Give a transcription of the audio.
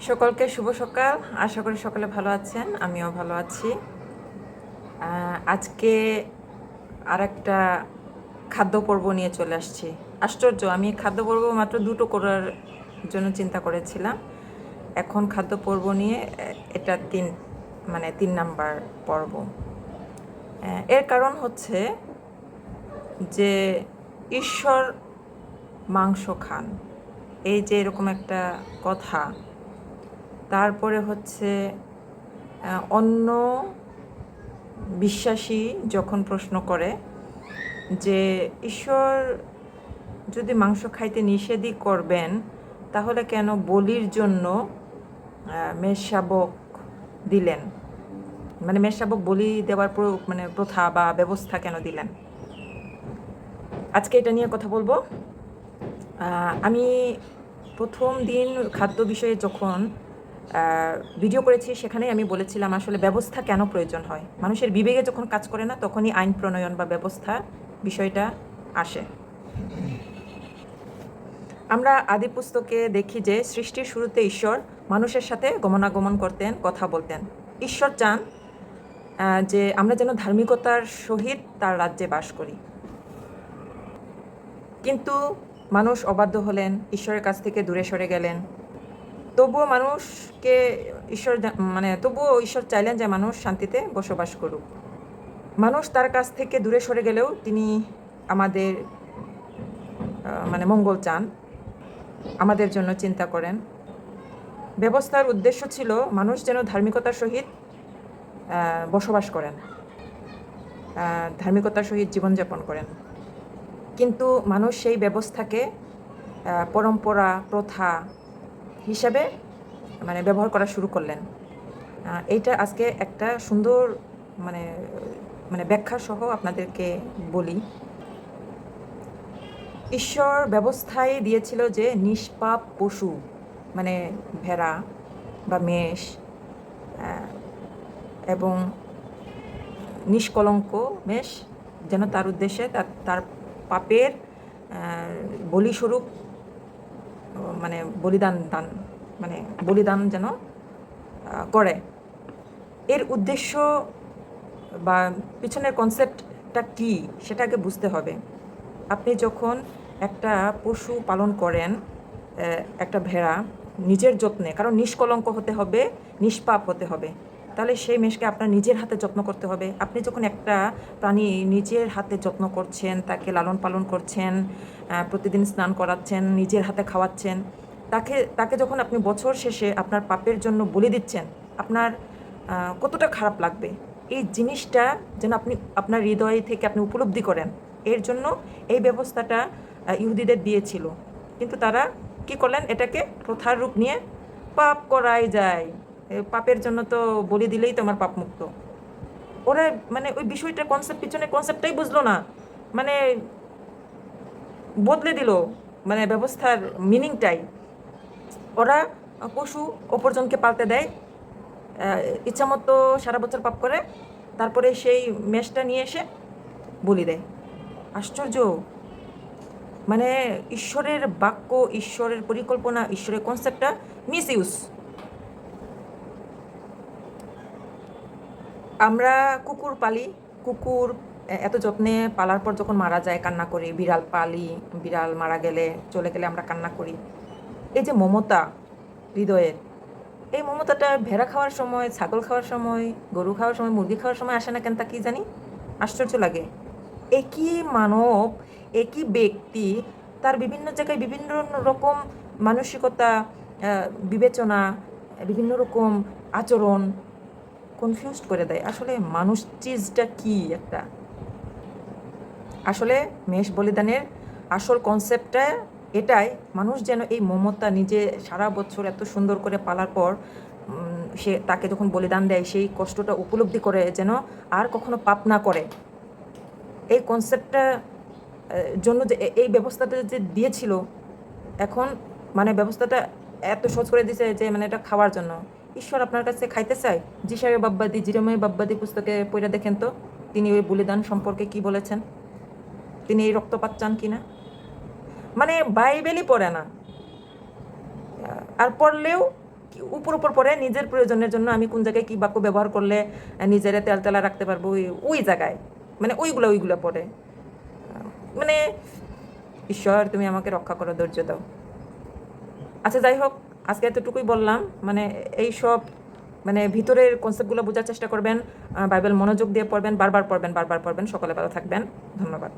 সকলকে শুভ সকাল। আশা করি সকলে ভালো আছেন, আমিও ভালো আছি। আজকে আর একটা খাদ্য পর্ব নিয়ে চলে আসছি। আশ্চর্য, আমি খাদ্য পর্ব মাত্র দুটো করার জন্য চিন্তা করেছিলাম। এখন খাদ্য পর্ব নিয়ে এটা তিন মানে তিন নাম্বার পর্ব। এর কারণ হচ্ছে যে ঈশ্বর মাংস খান। এই যে এরকম একটা কথা তারপরে হচ্ছে অন্য বিশ্বাসী যখন প্রশ্ন করে যে, ঈশ্বর যদি মাংস খাইতে নিষেধই করবেন, তাহলে কেন বলির জন্য মেষশাবক দিলেন? মানে মেষশাবক বলি দেওয়ার মানে প্রথা বা ব্যবস্থা কেন দিলেন? আজকে এটা নিয়ে কথা বলব। আমি প্রথম দিন খাদ্য বিষয়ে যখন ভিডিও করেছি, সেখানেই আমি বলেছিলাম আসলে ব্যবস্থা কেন প্রয়োজন হয়? মানুষের বিবেকে যখন কাজ করে না, তখনই আইন প্রণয়ন বা ব্যবস্থা বিষয়টা আসে। আমরা আদি পুস্তকে দেখি যে সৃষ্টির শুরুতে ঈশ্বর মানুষের সাথে গমনাগমন করতেন, কথা বলতেন। ঈশ্বর চান যে আমরা যেন ধার্মিকতার সহিত তার রাজ্যে বাস করি। কিন্তু মানুষ অবাধ্য হলেন, ঈশ্বরের কাছ থেকে দূরে সরে গেলেন। তবুও মানুষকে ঈশ্বর মানে তবুও ঈশ্বর চাইলেন যে মানুষ শান্তিতে বসবাস করুক। মানুষ তার কাছ থেকে দূরে সরে গেলেও তিনি আমাদের মানে মঙ্গল চান, আমাদের জন্য চিন্তা করেন। ব্যবস্থার উদ্দেশ্য ছিল মানুষ যেন ধার্মিকতার সহিত বসবাস করেন ধার্মিকতার সহিত জীবনযাপন করেন। কিন্তু মানুষ সেই ব্যবস্থাকে পরম্পরা, প্রথা হিসাবে মানে ব্যবহার করা শুরু করলেন। এইটা আজকে একটা সুন্দর মানে মানে ব্যাখ্যা সহ আপনাদেরকে বলি। ঈশ্বর ব্যবস্থায় দিয়েছিল যে নিষ্পাপ পশু মানে ভেড়া বা মেষ এবং নিষ্কলঙ্ক মেষ যেন তার উদ্দেশ্যে তার পাপের বলিস্বরূপ মানে বলিদান দান মানে বলিদান যেন করে। এর উদ্দেশ্য বা পিছনের কনসেপ্টটা কি সেটাকে বুঝতে হবে। আপনি যখন একটা পশু পালন করেন একটা ভেড়া, নিজের যত্নে, কারণ নিষ্কলঙ্ক হতে হবে, নিষ্পাপ হতে হবে। তাহলে সেই মেষকে আপনার নিজের হাতে যত্ন করতে হবে। আপনি যখন একটা প্রাণী নিজের হাতে যত্ন করছেন, তাকে লালন পালন করছেন প্রতিদিন স্নান করাচ্ছেন, নিজের হাতে খাওয়াচ্ছেন, তাকে তাকে যখন আপনি বছর শেষে আপনার পাপের জন্য বলে দিচ্ছেন, আপনার কতটা খারাপ লাগবে? এই জিনিসটা যেন আপনি, আপনার হৃদয় থেকে আপনি উপলব্ধি করেন। এর জন্য এই ব্যবস্থাটা ইহুদিদের দিয়েছিল। কিন্তু তারা কি করলেন? এটাকে প্রথার রূপ নিয়ে পাপ করাই যায়। পাপের জন্য তো বলি দিলেই তোমার পাপ মুক্ত। ওরা মানে ওই বিষয়টা কনসেপ্ট পিছনে কনসেপ্টটাই বুঝলো না। মানে বদলে দিল মানে ব্যবস্থার মিনিংটাই ওরা পশু অপরজনকে পাল্টে দেয় ইচ্ছামতো সারা বছর পাপ করে, তারপরে সেই মেষটা নিয়ে এসে বলি দেয়। আশ্চর্য! মানে ঈশ্বরের বাক্য, ঈশ্বরের পরিকল্পনা, ঈশ্বরের কনসেপ্টটা মিস ইউজ আমরা কুকুর পালি। কুকুর এত যত্নে পালার পর যখন মারা যায়, কান্না করি, বিড়াল পালি, বিড়াল মারা গেলে, চলে গেলে আমরা কান্না করি। এই যে মমতা হৃদয়ের এই মমতাটা ভেড়া খাওয়ার সময়, ছাগল খাওয়ার সময়, গরু খাওয়ার সময়, মুরগি খাওয়ার সময় আসে না কেন তা কি জানি? আশ্চর্য লাগে। একই মানব, একই ব্যক্তি, তার বিভিন্ন জায়গায় বিভিন্ন রকম মানসিকতা বিবেচনা, বিভিন্ন রকম আচরণ কনফিউজড করে দেয়। আসলে মানুষ চিজটা কি একটা? আসলে মেষ বলিদানের আসল কনসেপ্টটা এটাই, মানুষ যেন এই মমতা নিজে সারা বছর এত সুন্দর করে পালার পর সে তাকে যখন বলিদান দেয়, সেই কষ্টটা উপলব্ধি করে যেন আর কখনো পাপ না করে। এই কনসেপ্টটা জন্য যে এই ব্যবস্থাটা যে দিয়েছিল, এখন মানে ব্যবস্থাটা এত সহজ করে দিয়েছে যে মানে এটা খাওয়ার জন্য। ঈশ্বর আপনার কাছে খাইতে চায়? জিসাবে বাব্বাদি জিরময় বাব্বাদি পুস্তকে পড়ে দেখেন তো, তিনি ওই বলিদান সম্পর্কে কি বলেছেন? তিনি এই রক্তপাত চান কিনা মানে বাইবেলই পড়ে না। আর পড়লেও উপর উপর পরে নিজের প্রয়োজনের জন্য আমি কোন জায়গায় কী বাক্য ব্যবহার করলে নিজেরা তেল তেলতেলা রাখতে পারব, ওই ওই জায়গায়। মানে ওইগুলো ওইগুলো পড়ে। মানে ঈশ্বর, তুমি আমাকে রক্ষা করো, ধৈর্য দাও। আচ্ছা যাই হোক আজকে এতটুকুই বললাম মানে এই সব মানে ভিতরের কনসেপ্টগুলো বোঝার চেষ্টা করবেন বাইবেল মনোযোগ দিয়ে পড়বেন, বারবার পড়বেন বারবার পড়বেন। সকালে ভালো থাকবেন। ধন্যবাদ।